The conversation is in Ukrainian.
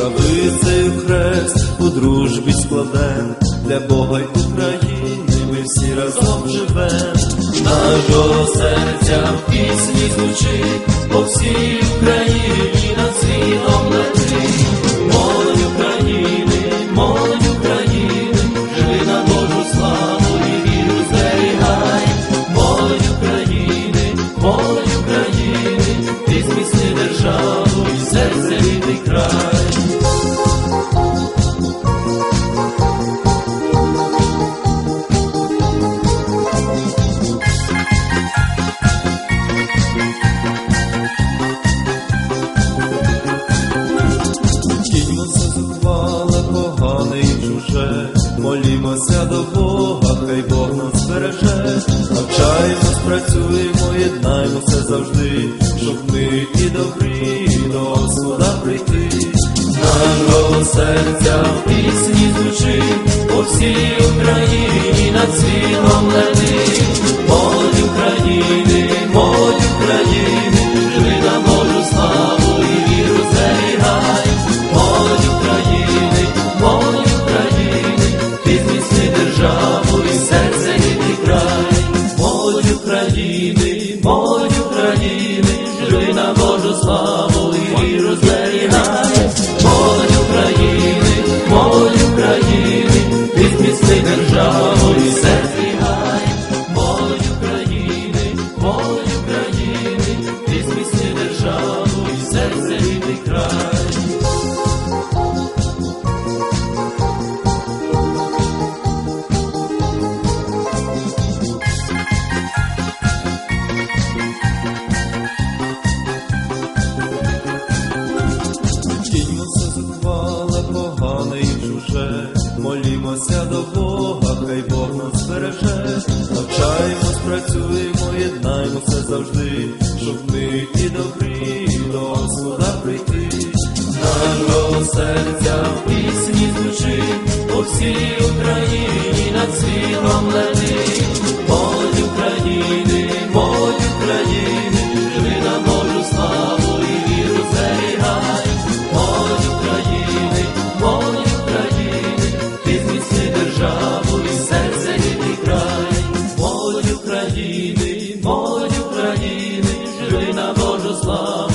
правицею хрест у дружбі складен для Бога й України ми всі разом живем, нашого серця пісні звучить, по всій Україні молімося до Бога, хай Бог нас береже, навчаємось, працюємо, єднаємося завжди, щоб ми і добрі до Господа прийти. Нашого серця в пісні звучить, по всій Україні над світом летить, славу і віру зберігай, До Бога, хай Бог нас береже, навчаємось, працюємо, єднаємося завжди, щоб ми і добрі до Господа прийти. Нашого серця в пісні звучить, по всій Україні над світом летить, України,